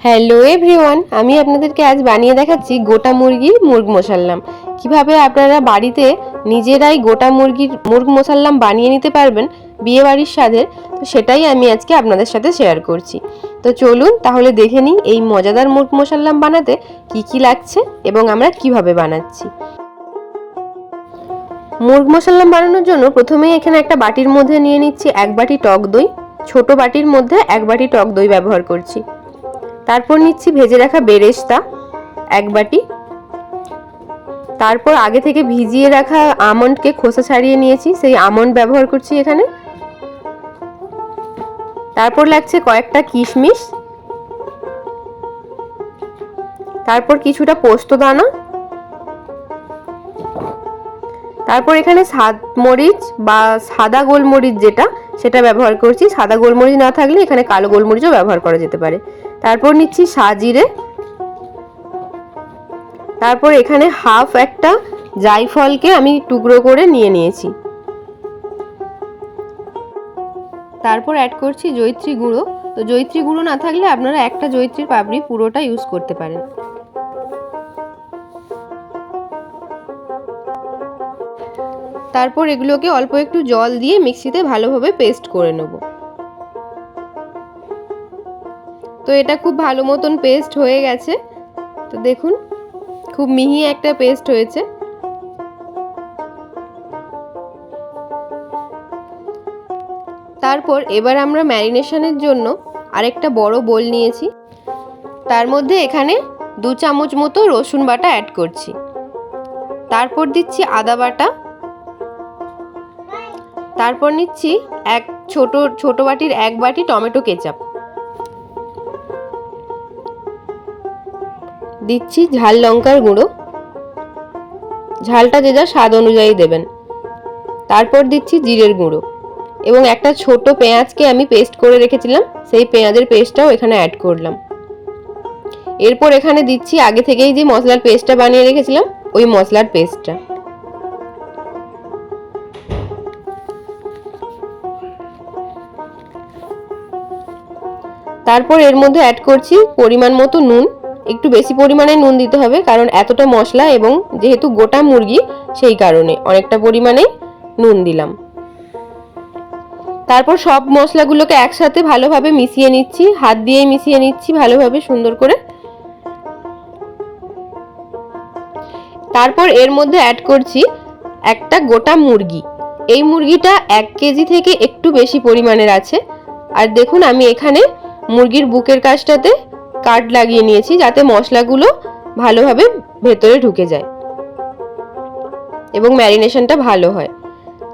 Hello everyone আমি আপনাদেরকে আজ বানিয়ে দেখাচ্ছি গোটা মুরগির মুরগ মশাল্লাম কীভাবে আপনারা বাড়িতে নিজেরাই গোটা মুরগির মুরগ মশাল্লাম বানিয়ে নিতে পারবেন বিয়ে বাড়ির স্বাদের, তো সেটাই আমি আজকে আপনাদের সাথে শেয়ার করছি। তো চলুন তাহলে দেখে নিই এই মজাদার মুরগ মশাল্লাম বানাতে কি কি লাগছে এবং আমরা কীভাবে বানাচ্ছি। মুরগ মশাল্লাম বানানোর জন্য প্রথমেই এখানে একটা বাটির মধ্যে নিয়ে নিচ্ছি এক বাটি টক দই। ছোট বাটির মধ্যে এক বাটি টক দই ব্যবহার করছি। তারপর নিচ্ছি ভেজে রাখা বেরেস্তা, এক বাটি। তারপর আগে থেকে ভিজিয়ে রাখা আমন্ডকে খোসা ছাড়িয়ে নিয়েছি, সেই আমন্ড ব্যবহার করছি এখানে। তারপর লাগছে কয়েকটা কিশমিশ। তারপর কিছুটা পোস্ত দানা। তারপর এখানে সাদ মরিচ বা সাদা গোলমরিচ যেটা, সেটা ব্যবহার করছি। সাদা গোলমরিচ না থাকলে এখানে কালো গোলমরিচও ব্যবহার করা যেতে পারে। তারপর নিচ্ছি সাজিরে। তারপর এখানে হাফ একটা জাইফলকে আমি টুকরো করে নিয়ে নিয়েছি। তারপর অ্যাড করছি জৈত্রী গুঁড়ো। তো জৈত্রী গুঁড়ো না থাকলে আপনারা একটা জৈত্রীর পাপড়ি পুরোটা ইউজ করতে পারেন। তারপর এগুলোকে অল্প একটু জল দিয়ে মিক্সিতে ভালোভাবে পেস্ট করে নেব। তো এটা খুব ভালো মতন পেস্ট হয়ে গেছে। তো দেখুন, খুব মিহি একটা পেস্ট হয়েছে। তারপর এবার আমরা ম্যারিনেশনের জন্য আরেকটা বড় বোল নিয়েছি। তার মধ্যে এখানে দু চামচ মতো রসুন বাটা অ্যাড করছি। তারপর দিচ্ছি আদা বাটা। তারপর নিচ্ছি এক ছোট ছোট বাটির এক বাটি টমেটো কেচাপ। দিচ্ছি ঝাল লঙ্কার গুঁড়ো। ঝালটা যে যা স্বাদ অনুযায়ী দেবেন। তারপর দিচ্ছি জিরের গুঁড়ো। এবং একটা ছোট পেঁয়াজকে আমি পেস্ট করে রেখেছিলাম, সেই পেঁয়াজের পেস্টটাও এখানে অ্যাড করলাম। এরপর এখানে দিচ্ছি আগে থেকেই যে মশলার পেস্টটা বানিয়ে রেখেছিলাম, ওই মশলার পেস্টটা। তারপর এর মধ্যে অ্যাড করছি পরিমাণ মতো নুন। একটু বেশি পরিমাণে নুন দিতে হবে, কারণ এতটা মশলা এবং যেহেতু গোটা মুরগি, সেই কারণে অনেকটা পরিমাণে নুন দিলাম। তারপর সব মশলাগুলোকে একসাথে ভালোভাবে মিশিয়ে নিচ্ছি, হাত দিয়ে মিশিয়ে নিচ্ছি ভালোভাবে সুন্দর করে। তারপর এর মধ্যে অ্যাড করছি একটা গোটা মুরগি। এই মুরগিটা এক কেজি থেকে একটু বেশি পরিমাণের আছে। আর দেখুন, আমি এখানে মুরগির বুকের কাজটাতে কাট লাগিয়ে নিয়েছি যাতে মশলাগুলো ভালোভাবে ভেতরে ঢুকে যায় এবং ম্যারিনেশনটা ভালো হয়।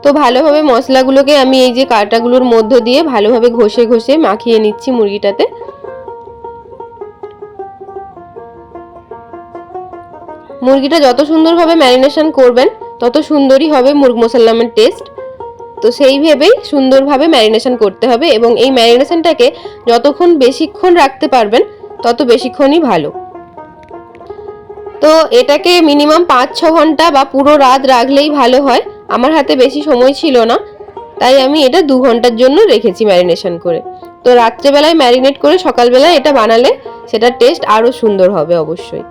তো ভালোভাবে মশলাগুলোকে আমি এই যে কাটাগুলোর মধ্য দিয়ে ভালোভাবে ঘষে ঘষে মাখিয়ে নিচ্ছি মুরগিটাতে। মুরগিটা যত সুন্দরভাবে ম্যারিনেশন করবেন, তত সুন্দরই হবে মুরগ মশাল্লামের টেস্ট। তো সেই ভেবেই সুন্দরভাবে ম্যারিনেশন করতে হবে এবং এই ম্যারিনেশনটাকে যতক্ষণ বেশিক্ষণ রাখতে পারবেন তত বেশিক্ষণই ভালো। তো এটাকে মিনিমাম পাঁচ ছ ঘণ্টা বা পুরো রাত রাখলেই ভালো হয়। আমার হাতে বেশি সময় ছিল না, তাই আমি এটা দু ঘণ্টার জন্য রেখেছি ম্যারিনেশন করে। তো রাত্রেবেলায় ম্যারিনেট করে সকালবেলায় এটা বানালে সেটার টেস্ট আরও সুন্দর হবে অবশ্যই।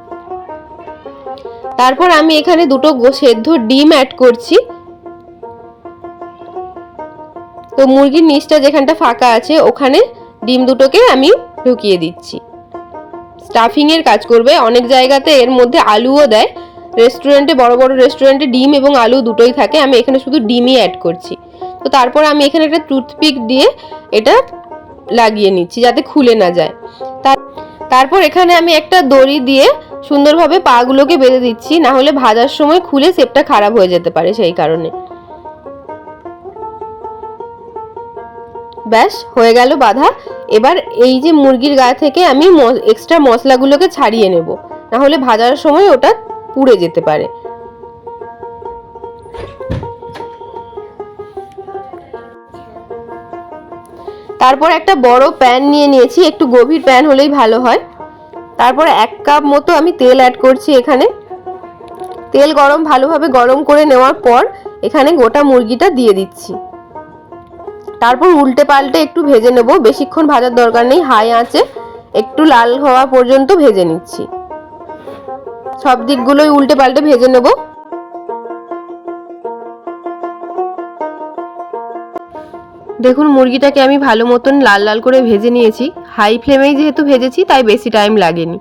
তারপর আমি এখানে দুটো সেদ্ধ ডিম অ্যাড করছি। তো মুরগির নিচটা যেখানটা ফাঁকা আছে, ওখানে ডিম দুটোকে আমি ঢুকিয়ে দিচ্ছি। স্টাফিংয়ের কাজ করবে। অনেক জায়গাতে এর মধ্যে আলুও দেয়। রেস্টুরেন্টে বড় বড় রেস্টুরেন্টে ডিম এবং আলু দুটোই থাকে। আমি এখানে শুধু ডিমই অ্যাড করছি। তো তারপর আমি এখানে একটা টুথপিক দিয়ে এটা লাগিয়ে নিচ্ছি, যাতে খুলে না যায়। তারপর এখানে আমি একটা দড়ি দিয়ে সুন্দরভাবে পাগুলোকে বেঁধে দিচ্ছি। না হলে ভাজার সময় খুলে সেপটা খারাপ হয়ে যেতে পারে সেই কারণে। ব্যাস, হয়ে গেল বাধা। এবার এই যে মুরগির গা থেকে আমি এক্সট্রা মশলাগুলোকে ছাড়িয়ে নেব। না হলে ভাজার সময় ওটা পুড়ে যেতে পারে। তারপর একটা বড় প্যান নিয়ে নিয়েছি। একটু গভীর প্যান হলেই ভালো হয়। তারপর এক কাপ মতো আমি তেল অ্যাড করছি এখানে। তেল গরম ভালোভাবে গরম করে নেওয়ার পর এখানে গোটা মুরগিটা দিয়ে দিচ্ছি। তারপর উল্টে পাল্টে একটু ভেজে নেব। বেশিক্ষণ ভাজার দরকার নেই, হাই আঁচে একটু লাল হওয়া পর্যন্ত ভেজে নিচ্ছি। সব দিকগুলোই উল্টে পাল্টে ভেজে নেব। দেখুন, মুরগিটাকে আমি ভালো মতন লাল লাল করে ভেজে নিয়েছি। হাই ফ্লেমেই যেহেতু ভেজেছি, তাই বেশি টাইম লাগেনি।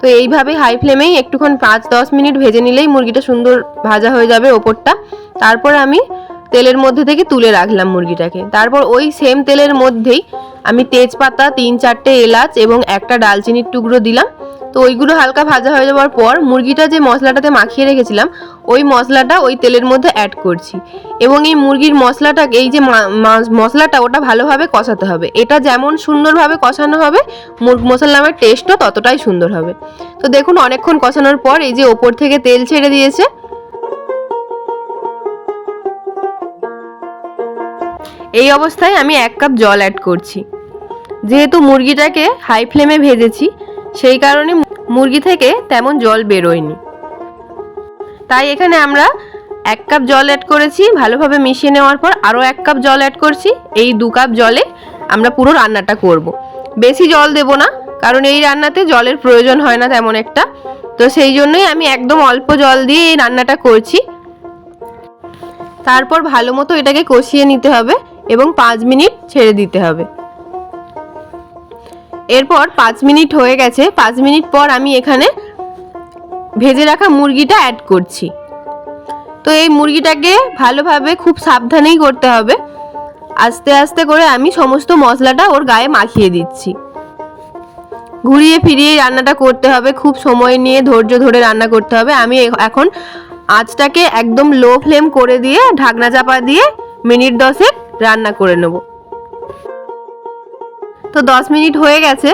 তো এইভাবে হাই ফ্লেমেই একটুক্ষণ পাঁচ দশ মিনিট ভেজে নিলেই মুরগিটা সুন্দর ভাজা হয়ে যাবে ওপরটা। তারপর আমি তেলের মধ্যে থেকে তুলে রাখলাম মুরগিটাকে। তারপর ওই সেম তেলের মধ্যেই আমি তেজপাতা তিন চারটে এলাচ এবং একটা ডালচিনির টুকরো দিলাম। তো ওইগুলো হালকা ভাজা হয়ে যাওয়ার পর মুরগিটা যে মশলাটাতে মাখিয়ে রেখেছিলাম, ওই মশলাটা ওই তেলের মধ্যে অ্যাড করছি। এবং এই মুরগির মশলাটাকে, এই যে মশলাটা ওটা ভালোভাবে কষাতে হবে। এটা যেমন সুন্দরভাবে কষানো হবে মুরগ মশলামের টেস্টও ততটাই সুন্দর হবে। তো দেখুন, অনেকক্ষণ কষানোর পর এই যে ওপর থেকে তেল ছেড়ে দিয়েছে এই অবস্থায় আমি এক কাপ জল অ্যাড করছি। যেহেতু মুরগিটাকে হাই ফ্লেমে ভেজেছি, সেই কারণে মুরগি থেকে তেমন জল বেরোয়নি। তাই এখানে আমরা এক কাপ জল অ্যাড করেছি, ভালোভাবে মিশিয়ে নেওয়ার পর আরও এক কাপ জল অ্যাড করছি। এই দু কাপ জলে আমরা পুরো রান্নাটা করব। বেশি জল দেব না, কারণ এই রান্নাতে জলের প্রয়োজন হয় না তেমন একটা। তো সেই জন্যই আমি একদম অল্প জল দিয়ে এই রান্নাটা করছি। তারপর ভালো মতো এটাকে কষিয়ে নিতে হবে। এবং পাঁচ মিনিট ছেড়ে দিতে হবে। এরপর পাঁচ মিনিট হয়ে গেছে। পাঁচ মিনিট পর আমি এখানে ভেজে রাখা মুরগিটা অ্যাড করছি। তো এই মুরগিটাকে ভালোভাবে খুব সাবধানেই করতে হবে। আস্তে আস্তে করে আমি সমস্ত মশলাটা ওর গায়ে মাখিয়ে দিচ্ছি। ঘুরিয়ে ফিরিয়ে রান্নাটা করতে হবে। খুব সময় নিয়ে ধৈর্য ধরে রান্না করতে হবে। আমি এখন আঁচটাকে একদম লো ফ্লেম করে দিয়ে ঢাকনা চাপা দিয়ে মিনিট দশেক রান্না করে নেব। তো দশ মিনিট হয়ে গেছে।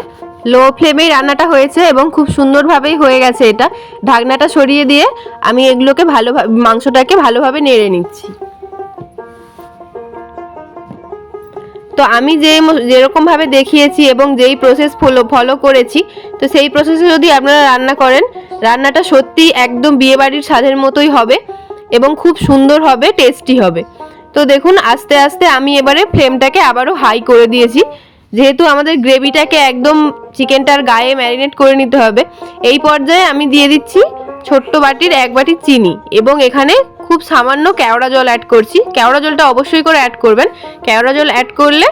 লো ফ্লেমেই রান্নাটা হয়েছে এবং খুব সুন্দরভাবেই হয়ে গেছে এটা। ঢাকনাটা সরিয়ে দিয়ে আমি এগুলোকে ভালোভাবে মাংসটাকে ভালোভাবে নেড়ে নিচ্ছি। তো আমি যে যেরকমভাবে দেখিয়েছি এবং যেই প্রসেস ফলো ফলো করেছি, তো সেই প্রসেসে যদি আপনারা রান্না করেন, রান্নাটা সত্যি একদম বিয়েবাড়ির স্বাদের মতোই হবে এবং খুব সুন্দর হবে টেস্টি হবে। তো দেখুন, আস্তে আস্তে আমি এবারে ফ্লেমটাকে আবারও হাই করে দিয়েছি। যেহেতু আমাদের গ্রেভিটাকে একদম চিকেনটার গায়ে ম্যারিনেট করে নিতে হবে, এই পর্যায়ে আমি দিয়ে দিচ্ছি ছোট্ট বাটির এক বাটি চিনি এবং এখানে খুব সামান্য কেওড়া জল অ্যাড করছি। কেওড়া জলটা অবশ্যই করে অ্যাড করবেন। কেওড়া জল অ্যাড করলে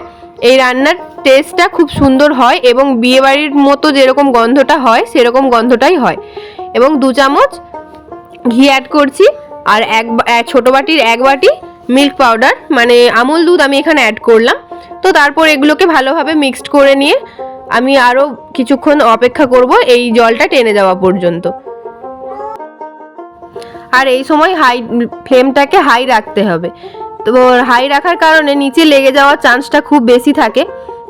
এই রান্নার টেস্টটা খুব সুন্দর হয় এবং বিয়েবাড়ির মতো যেরকম গন্ধটা হয়, সেরকম গন্ধটাই হয়। এবং দু চামচ ঘি অ্যাড করছি। আর এক এক ছোটো বাটির এক বাটি মিল্ক পাউডার মানে আমুল দুধ আমি এখানে অ্যাড করলাম। তো তারপর এগুলোকে ভালোভাবে মিক্সড করে নিয়ে আমি আরও কিছুক্ষণ অপেক্ষা করব এই জলটা টেনে যাওয়া পর্যন্ত। আর এই সময় হাই ফ্লেমটাকে হাই রাখতে হবে। তো হাই রাখার কারণে নিচে লেগে যাওয়ার চান্সটা খুব বেশি থাকে।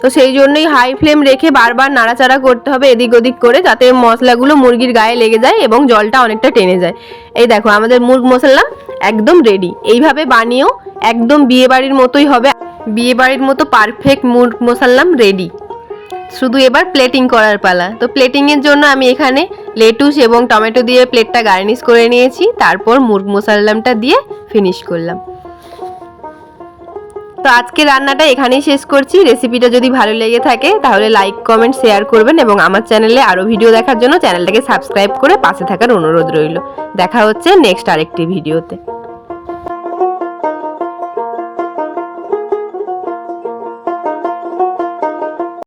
তো সেই জন্যই হাই ফ্লেম রেখে বারবার নাড়াচাড়া করতে হবে এদিক ওদিক করে যাতে মশলাগুলো মুরগির গায়ে লেগে যায় এবং জলটা অনেকটা টেনে যায়। এই দেখো আমাদের মুরগ মশলা একদম রেডি এইভাবে বানিয়েও একদম বিয়েবাড়ির মতোই হবে। বিয়েবাড়ির মতো পারফেক্ট মুরগ মশাল্লাম রেডি শুধু এবার প্লেটিং করার পালা। তো প্লেটিংয়ের জন্য আমি এখানে লেটুস এবং টমেটো দিয়ে প্লেটটা গার্নিশ করে নিয়েছি। তারপর মুরগ মশাল্লামটা দিয়ে ফিনিশ করলাম। তো আজকে রান্নাটা এখানেই শেষ করছি। রেসিপিটা যদি ভালো লেগে থাকে, তাহলে লাইক কমেন্ট শেয়ার করবেন এবং আমার চ্যানেলে আরও ভিডিও দেখার জন্য চ্যানেলটাকে সাবস্ক্রাইব করে পাশে থাকার অনুরোধ রইল। দেখা হচ্ছে নেক্সট আরেকটি ভিডিওতে